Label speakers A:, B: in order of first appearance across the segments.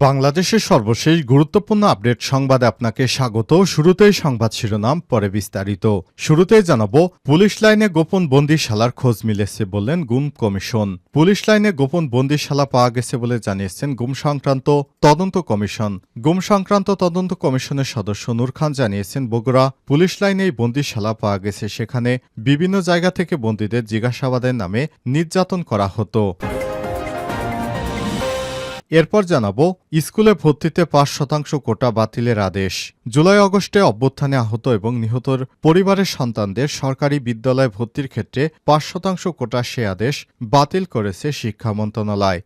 A: বাংলাদেশের সর্বশেষ গুরুত্বপূর্ণ আপডেট সংবাদে আপনাকে স্বাগত। শুরুতেই সংবাদ শিরোনাম, পরে বিস্তারিত। শুরুতেই জানাব, পুলিশ লাইনে গোপন বন্দিশালার খোঁজ মিলেছে বললেন গুম কমিশন। পুলিশ লাইনে গোপন বন্দিশালা পাওয়া গেছে বলে জানিয়েছেন গুম সংক্রান্ত তদন্ত কমিশন। গুম সংক্রান্ত তদন্ত কমিশনের সদস্য নূর খান জানিয়েছেন, বগুড়া পুলিশ লাইনে এই বন্দিশালা পাওয়া গেছে। সেখানে বিভিন্ন জায়গা থেকে বন্দীদের জিজ্ঞাসাবাদের নামে নির্যাতন করা হতো। এরপর জানাব, স্কুলে ভর্তিতে পাঁচ শতাংশ কোটা বাতিলের আদেশ। জুলাই, অগস্টে অভ্যুত্থানে আহত এবং নিহতর পরিবারের সন্তানদের সরকারি বিদ্যালয়ে ভর্তির ক্ষেত্রে পাঁচ শতাংশ কোটা সে আদেশ বাতিল করেছে শিক্ষা মন্ত্রণালয়।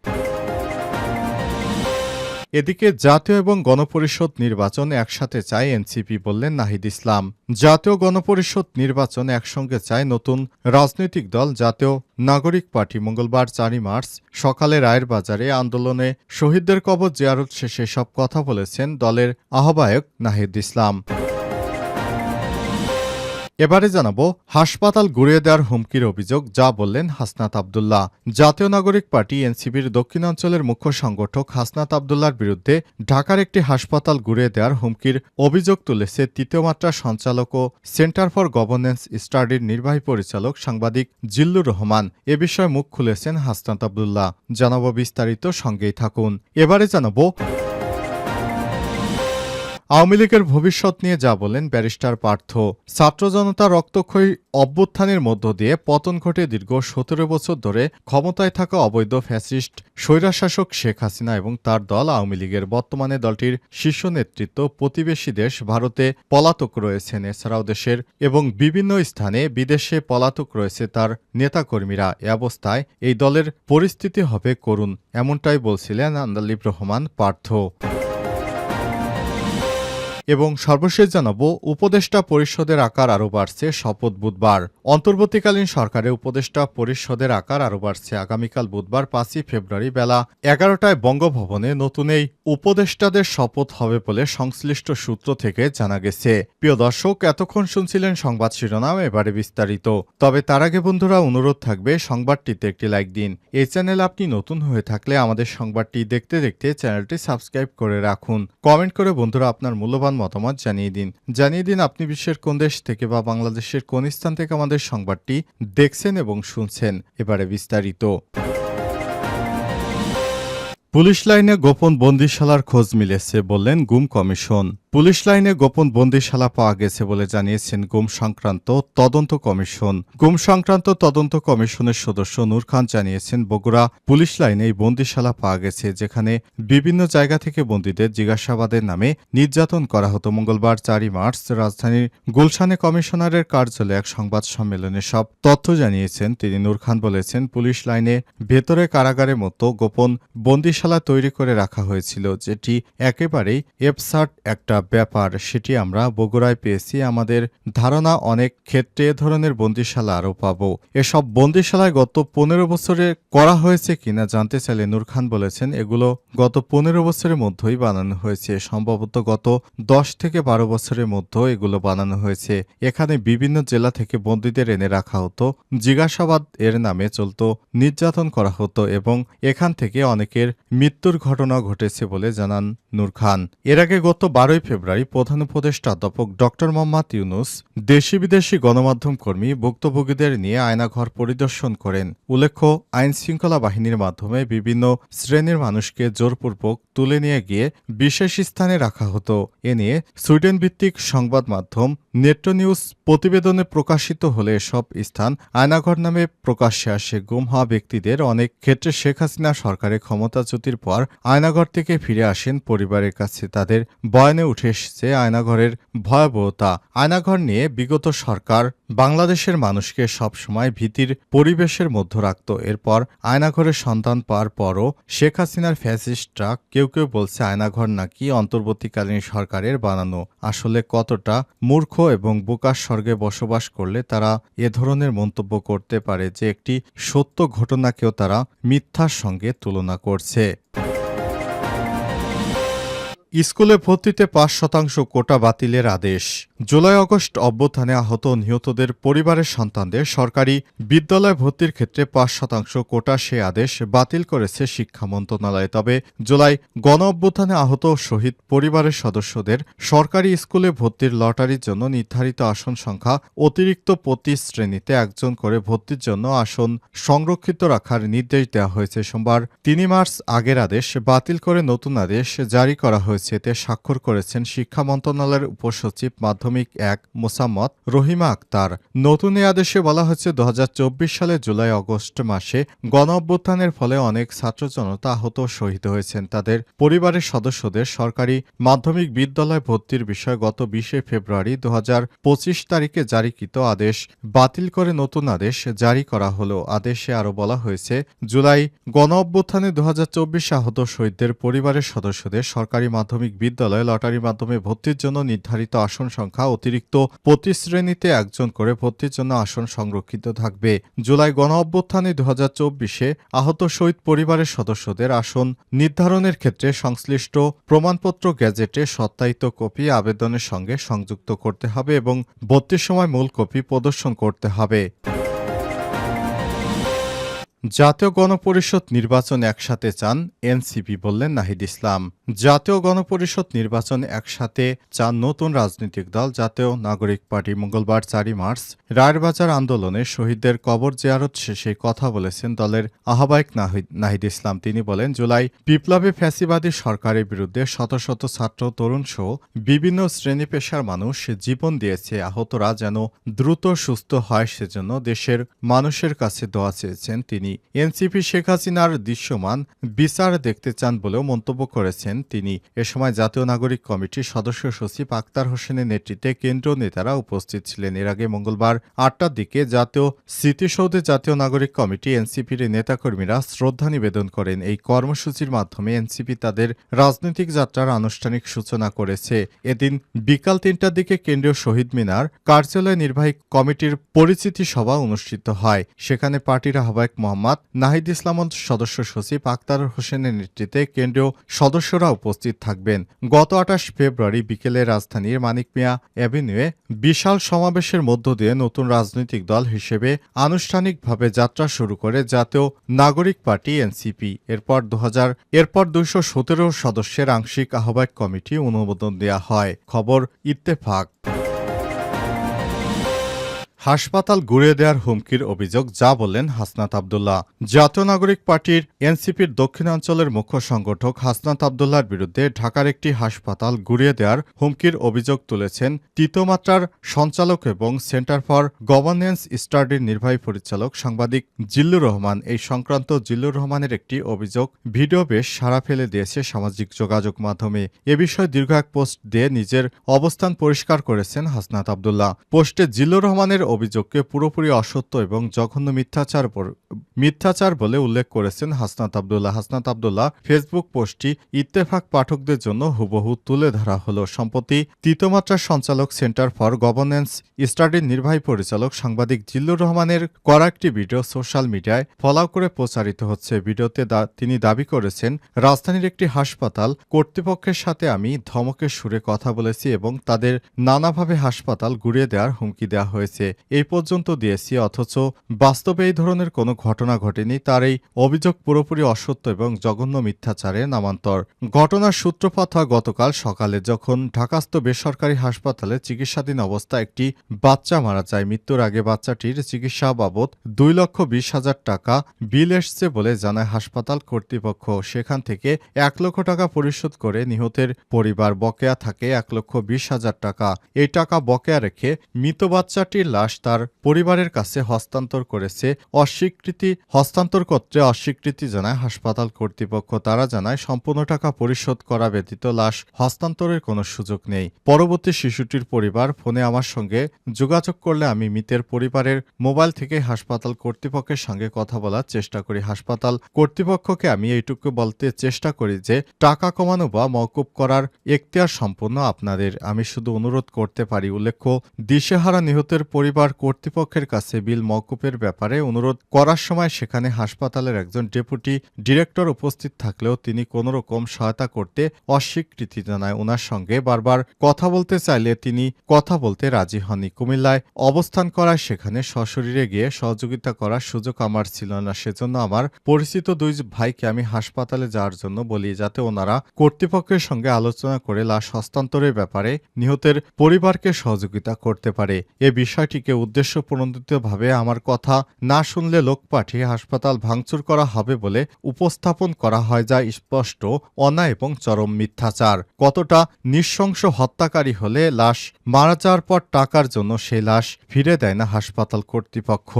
A: এদিকে জাতীয় এবং গণপরিষদ নির্বাচন একসাথে চায় এনসিপি বললেন নাহিদ ইসলাম। জাতীয় গণপরিষদ নির্বাচন একসঙ্গে চায় নতুন রাজনৈতিক দল, জাতীয় নাগরিক পার্টি। মঙ্গলবার চারই মার্চ সকালে রায়ের বাজারে আন্দোলনে শহীদদের কবর জিয়ারত শেষে সব কথা বলেছেন দলের আহ্বায়ক নাহিদ ইসলাম। এবারে জানাব, হাসপাতাল গুড়িয়ে দেওয়ার হুমকির অভিযোগ, যা বললেন হাসনাত আবদুল্লাহ। জাতীয় নাগরিক পার্টি এনসিবির দক্ষিণাঞ্চলের মুখ্য সংগঠক হাসনাত আবদুল্লার বিরুদ্ধে ঢাকার একটি হাসপাতাল গুড়িয়ে দেওয়ার হুমকির অভিযোগ তুলেছে তৃতীয় মাত্রা সঞ্চালক ও সেন্টার ফর গভর্নেন্স স্টাডির নির্বাহী পরিচালক সাংবাদিক জিল্লুর রহমান। এ বিষয়ে মুখ খুলেছেন হাসনাত আবদুল্লাহ। জানাব বিস্তারিত, সঙ্গেই থাকুন। এবারে জানাব আওয়ামী লীগের ভবিষ্যৎ নিয়ে যা বলেন ব্যারিস্টার পার্থ, ছাত্র জনতা রক্তক্ষয়ী অভ্যুত্থানের মধ্য দিয়ে পতন ঘটে দীর্ঘ সতেরো বছর ধরে ক্ষমতায় থাকা অবৈধ ফ্যাসিস্ট স্বৈরাশাসক শেখ হাসিনা এবং তার দল আওয়ামী লীগের বর্তমানে দলটির শীর্ষ নেতৃত্ব প্রতিবেশী দেশ ভারতে পলাতক রয়েছেন। এছাড়াও দেশের এবং বিভিন্ন স্থানে বিদেশে পলাতক রয়েছে তার নেতাকর্মীরা। এ অবস্থায় এই দলের পরিস্থিতি হবে করুন এমনটাই বলছিলেন আন্দালিব রহমান পার্থ। এবং সর্বশেষ জানাব, উপদেষ্টা পরিষদের আকার আরও বাড়ছে শপথ বুধবার। অন্তর্বর্তীকালীন সরকারে উপদেষ্টা পরিষদের আকার আরও বাড়ছে। আগামীকাল বুধবার পাঁচই ফেব্রুয়ারি বেলা এগারোটায় বঙ্গভবনে নতুন এই উপদেষ্টাদের শপথ হবে বলে সংশ্লিষ্ট সূত্র থেকে জানা গেছে। প্রিয় দর্শক, এতক্ষণ শুনছিলেন সংবাদ শিরোনাম, এবারে বিস্তারিত। তবে তার আগে বন্ধুরা, অনুরোধ থাকবে সংবাদটিতে একটি লাইক দিন। এই চ্যানেল আপনি নতুন হয়ে থাকলে আমাদের সংবাদটি দেখতে দেখতে চ্যানেলটি সাবস্ক্রাইব করে রাখুন। কমেন্ট করে বন্ধুরা, আপনার মূল্যবান মতামত জানিয়ে দিন। জানিয়ে দিন আপনি বিশ্বের কোন দেশ থেকে বা বাংলাদেশের কোন স্থান থেকে আমাদের সংবাদটি দেখছেন এবং শুনছেন। এবারে বিস্তারিত। পুলিশ লাইনে গোপন বন্দিশালার খোঁজ মিলেছে বললেন গুম কমিশন। পুলিশ লাইনে গোপন বন্দিশালা পাওয়া গেছে বলে জানিয়েছেন গুম সংক্রান্ত তদন্ত কমিশন। গুম সংক্রান্ত তদন্ত কমিশনের সদস্য নূর খান জানিয়েছেন, বগুড়া পুলিশ লাইনে এই বন্দিশালা পাওয়া গেছে, যেখানে বিভিন্ন জায়গা থেকে বন্দীদের জিজ্ঞাসাবাদের নামে নির্যাতন করা হতো। মঙ্গলবার চারই মার্চ রাজধানীর গুলশানে কমিশনারের কার্যালয়ে এক সংবাদ সম্মেলনে সব তথ্য জানিয়েছেন। তিনি নূর খান বলেছেন, পুলিশ লাইনে ভেতরে কারাগারের মতো গোপন বন্দিশালা তৈরি করে রাখা হয়েছিল, যেটি একেবারেই এফসার্ট একটা ব্যাপার, সেটি আমরা বগুড়ায় পেয়েছি। আমাদের ধারণা অনেক ক্ষেত্রে এ ধরনের বন্দিশালা আরও পাব। এসব বন্দিশালায় গত পনেরো বছরে করা হয়েছে কিনা জানতে চাইলে নূর খান বলেছেন, এগুলো গত পনেরো বছরের মধ্যেই বানানো হয়েছে। সম্ভবত গত দশ থেকে বারো বছরের মধ্যে এগুলো বানানো হয়েছে। এখানে বিভিন্ন জেলা থেকে বন্দীদের এনে রাখা হতো। জিজ্ঞাসাবাদ এর নামে চলত, নির্যাতন করা হতো এবং এখান থেকে অনেকের মৃত্যুর ঘটনা ঘটেছে বলে জানান নূর খান। এর আগে গত বারোই ফেব্রুয়ারি প্রধান উপদেষ্টা অধ্যাপক ড মোহাম্মদ ইউনুস দেশি বিদেশি গণমাধ্যম কর্মী ভুক্তভোগীদের নিয়ে আয়নাঘর পরিদর্শন করেন। উল্লেখ্য, আইন শৃঙ্খলা বাহিনীর মাধ্যমে বিভিন্ন শ্রেণির মানুষকে জোরপূর্বক তুলে নিয়ে গিয়ে বিশেষ স্থানে রাখা হতো। এ নিয়ে সুইডেন ভিত্তিক সংবাদ মাধ্যম নেট্রো নিউজ প্রতিবেদনে প্রকাশিত হলে সব স্থান আয়নাঘর নামে প্রকাশ্যে আসে। গুম হওয়া ব্যক্তিদের অনেক ক্ষেত্রে শেখ হাসিনা সরকারের ক্ষমতাচ্যুতির পর আয়নাঘর থেকে ফিরে আসেন পরিবারের কাছে তাদের বয়ানে উঠে এসেছে আয়নাঘরের ভয়াবহতা। আয়নাঘর নিয়ে বিগত সরকার বাংলাদেশের মানুষকে সবসময় ভীতির পরিবেশের মধ্যে রাখত। এরপর আয়নাঘরের সন্তান পাওয়ার পরও শেখ হাসিনার ফ্যাসিস্টরা কেউ কেউ বলছে আয়নাঘর নাকি অন্তর্বর্তীকালীন সরকারের বানানো। আসলে কতটা মূর্খ এবং বোকার স্বর্গে বসবাস করলে তারা এ ধরনের মন্তব্য করতে পারে যে একটি সত্য ঘটনাকেও তারা মিথ্যার সঙ্গে তুলনা করছে। স্কুলে ভর্তিতে পাঁচ শতাংশ কোটা বাতিলের আদেশ। জুলাই আগস্ট অভ্যুত্থানে আহত নিহতদের পরিবারের সন্তানদের সরকারি বিদ্যালয় ভর্তির ক্ষেত্রে পাঁচ শতাংশ কোটা সে আদেশ বাতিল করেছে শিক্ষা মন্ত্রণালয়। তবে জুলাই গণ অভ্যুত্থানে আহত শহীদ পরিবারের সদস্যদের সরকারি স্কুলে ভর্তির লটারির জন্য নির্ধারিত আসন সংখ্যা অতিরিক্ত প্রতি শ্রেণীতে একজন করে ভর্তির জন্য আসন সংরক্ষিত রাখার নির্দেশ দেওয়া হয়েছে। সোমবার তিন মার্চ আগের আদেশ বাতিল করে নতুন আদেশ জারি করা হয়েছে। এতে স্বাক্ষর করেছেন শিক্ষা মন্ত্রণালয়ের উপসচিব মাধ্যমিক এক মোসাম্মদ রহিমা আক্তার। নতুন এই আদেশে বলা হয়েছে দু সালে জুলাই আগস্ট মাসে গণ অভ্যুত্থানের ফলে অনেক ছাত্র জনতা আহত শহীদ হয়েছেন। তাদের পরিবারের সদস্যদের সরকারি মাধ্যমিক বিদ্যালয় ভর্তির বিষয়ে গত বিশে ফেব্রুয়ারি দু পঁচিশ তারিখে জারিকৃত আদেশ বাতিল করে নতুন আদেশ জারি করা হলো। আদেশে আরও বলা হয়েছে, জুলাই গণ অভ্যুত্থানে দু আহত শহীদদের পরিবারের সদস্যদের সরকারি মাধ্যমিক বিদ্যালয়ে লটারির মাধ্যমে ভর্তির জন্য নির্ধারিত আসন সংখ্যা অতিরিক্ত প্রতি শ্রেণীতে একজন করে ভর্তির জন্য আসন সংরক্ষিত থাকবে। জুলাই গণ অভ্যুত্থানে দু আহত শহীদ পরিবারের সদস্যদের আসন নির্ধারণের ক্ষেত্রে সংশ্লিষ্ট প্রমাণপত্র, গ্যাজেটে সত্যায়িত কপি আবেদনের সঙ্গে সংযুক্ত করতে হবে এবং ভর্তির সময় মূল কপি প্রদর্শন করতে হবে। জাতীয় গণপরিষদ নির্বাচন একসাথে চান এনসিপি বললেন নাহিদ ইসলাম। জাতীয় গণপরিষদ নির্বাচন একসাথে চান নতুন রাজনৈতিক দল জাতীয় নাগরিক পার্টি মঙ্গলবার চারই মার্চ। রায়েরবাজার আন্দোলনে শহীদদের কবর জিয়ারত শেষে কথা বলেছেন দলের আহ্বায়ক নাহিদ ইসলাম। তিনি বলেন, জুলাই বিপ্লবে ফ্যাসিবাদী সরকারের বিরুদ্ধে শত শত ছাত্র, তরুণ সহ বিভিন্ন শ্রেণি পেশার মানুষ জীবন দিয়েছে। আহতরা যেন দ্রুত সুস্থ হয়, সেজন্য দেশের মানুষের কাছে দোয়া চেয়েছেন তিনি। এনসিপি শেখ হাসিনার দৃশ্যমান বিচার দেখতে চান বলেও মন্তব্য করেছেন তিনি। এ সময় জাতীয় নাগরিক কমিটির সদস্য সচিব আক্তার হোসেনের নেতৃত্বে কেন্দ্রীয় নেতারা উপস্থিত ছিলেন। এর আগে মঙ্গলবার আটটার দিকে জাতীয় স্মৃতিসৌধে জাতীয় নাগরিক কমিটি এনসিপির নেতাকর্মীরা শ্রদ্ধা নিবেদন করেন। এই কর্মসূচির মাধ্যমে এনসিপি তাদের রাজনৈতিক যাত্রার আনুষ্ঠানিক সূচনা করেছে। এদিন বিকাল তিনটার দিকে কেন্দ্রীয় শহীদ মিনার কার্যালয় নির্বাহী কমিটির পরিচিতি সভা অনুষ্ঠিত হয়। সেখানে পার্টির আহ্বায়ক মোহাম্মদ নাহিদ ইসলাম সদস্য সচিব আক্তার হোসেনের নেতৃত্বে কেন্দ্রীয় সদস্যরা উপস্থিত থাকবেন। গত আঠাশ ফেব্রুয়ারি বিকেলে রাজধানীর মানিক মিয়া অ্যাভিনিউয়ে বিশাল সমাবেশের মধ্য দিয়ে নতুন রাজনৈতিক দল হিসেবে আনুষ্ঠানিকভাবে যাত্রা শুরু করে জাতীয় নাগরিক পার্টি এনসিপি। এরপর দু হাজার, এরপর দুইশো সতেরো সদস্যের আংশিক আহ্বায়ক কমিটি অনুমোদন দেওয়া হয়। খবর ইত্তেফাক। হাসপাতাল গুড়িয়ে দেওয়ার হুমকির অভিযোগ, যা বললেন হাসনাত আবদুল্লাহ। জাতীয় নাগরিক পার্টির এনসিপির দক্ষিণাঞ্চলের মুখ্য সংগঠক হাসনাত আবদুল্লাহর বিরুদ্ধে ঢাকার একটি হাসপাতাল গুড়িয়ে দেওয়ার হুমকির অভিযোগ তুলেছেন তৃতীয়মাত্রার সঞ্চালক এবং সেন্টার ফর গভর্নেন্স স্টাডির নির্বাহী পরিচালক সাংবাদিক জিল্লুর রহমান। এই সংক্রান্ত জিল্লুর রহমানের একটি অভিযোগ, ভিডিও বেশ সাড়া ফেলে দিয়েছে সামাজিক যোগাযোগ মাধ্যমে। এ বিষয়ে দীর্ঘ এক পোস্ট দিয়ে নিজের অবস্থান পরিষ্কার করেছেন হাসনাত আবদুল্লাহ। পোস্টে জিল্লুর রহমানের অভিযোগকে পুরোপুরি অসত্য এবং জঘন্য মিথ্যাচার মিথ্যাচার বলে উল্লেখ করেছেন হাসনাত আবদুল্লাহ। হাসনাত আবদুল্লাহ ফেসবুক পোস্টটি ইত্তেফাক পাঠকদের জন্য হুবহু তুলে ধরা হলো। সম্প্রতি তৃতীয়মাত্রার সঞ্চালক সেন্টার ফর গভর্নেন্স স্টাডির নির্বাহী পরিচালক সাংবাদিক জিল্লুর রহমানের করা একটি ভিডিও সোশ্যাল মিডিয়ায় ফলাও করে প্রচারিত হচ্ছে। ভিডিওতে তিনি দাবি করেছেন, রাজধানীর একটি হাসপাতাল, কর্তৃপক্ষের সাথে আমি ধমকের সুরে কথা বলেছি এবং তাদের নানাভাবে হাসপাতাল গুড়িয়ে দেওয়ার হুমকি দেওয়া হয়েছে। এই পর্যন্ত দিয়েছি, অথচ বাস্তবে এই ধরনের কোনো ঘটনা ঘটেনি। তার এই অভিযোগ পুরোপুরি অসত্য এবং জঘন্য মিথ্যাচারে নামান্তর। ঘটনার সূত্রপাত হয় গতকাল সকালে, যখন ঢাকাস্থ বেসরকারি হাসপাতালে চিকিৎসাধীন অবস্থায় একটি বাচ্চা মারা যায়। মৃত্যুর আগে বাচ্চাটির চিকিৎসা বাবদ দুই লক্ষ বিশ হাজার টাকা বিল এসছে বলে জানায় হাসপাতাল কর্তৃপক্ষ। সেখান থেকে এক লক্ষ টাকা পরিশোধ করে নিহতের পরিবার বকেয়া থাকে এক লক্ষ বিশ হাজার টাকা। এই টাকা বকেয়া রেখে মৃত বাচ্চাটির লাশ তার পরিবারের কাছে হস্তান্তর করেছে। অস্বীকৃতি, হস্তান্তর করতে অস্বীকৃতি জানায় হাসপাতাল কর্তৃপক্ষ। তারা জানায়, সম্পূর্ণ টাকা পরিশোধ করা ব্যতীত লাশ হস্তান্তরের কোনো সুযোগ নেই। পরবর্তী শিশুটির পরিবার ফোনে আমার সঙ্গে যোগাযোগ করলে আমি মৃতের পরিবারের মোবাইল থেকে হাসপাতাল কর্তৃপক্ষের সঙ্গে কথা বলার চেষ্টা করি। হাসপাতাল কর্তৃপক্ষকে আমি এইটুকু বলতে চেষ্টা করি যে, টাকা কমানো বা মওকুব করার এখতিয়ার সম্পূর্ণ আপনাদের। আমি শুধু অনুরোধ করতে পারি। উল্লেখ্য, দিশেহারা নিহতের পরিবার পরিবার কর্তৃপক্ষের কাছে বিল মওকুফের ব্যাপারে অনুরোধ করার সময় সেখানে হাসপাতালের একজন ডেপুটি ডিরেক্টর উপস্থিত থাকলেও তিনি কোনো রকম সহায়তা করতে অস্বীকৃতি জানায় ওনার সঙ্গে। বারবার কথা বলতে চাইলে তিনি কথা বলতে রাজি হননি। কুমিল্লায় অবস্থান করায় সেখানে সশরীরে গিয়ে সহযোগিতা করার সুযোগ আমার ছিল না। সেজন্য আমার পরিচিত দুই ভাইকে আমি হাসপাতালে যাওয়ার জন্য বলি, যাতে ওনারা কর্তৃপক্ষের সঙ্গে আলোচনা করে লাশ হস্তান্তরের ব্যাপারে নিহতের পরিবারকে সহযোগিতা করতে পারে। এ বিষয়টিকে উদ্দেশ্যপ্রণোদিতভাবে আমার কথা না শুনলে লোক পাঠিয়ে হাসপাতাল ভাঙচুর করা হবে বলে উপস্থাপন করা হয় যা স্পষ্ট অনা এবং চরম মিথ্যাচার। কতটা নৃশংস হত্যাকারী হলে লাশ, মারা যাওয়ার পর টাকার জন্য সেই লাশ ফিরে দেয় না হাসপাতাল কর্তৃপক্ষ।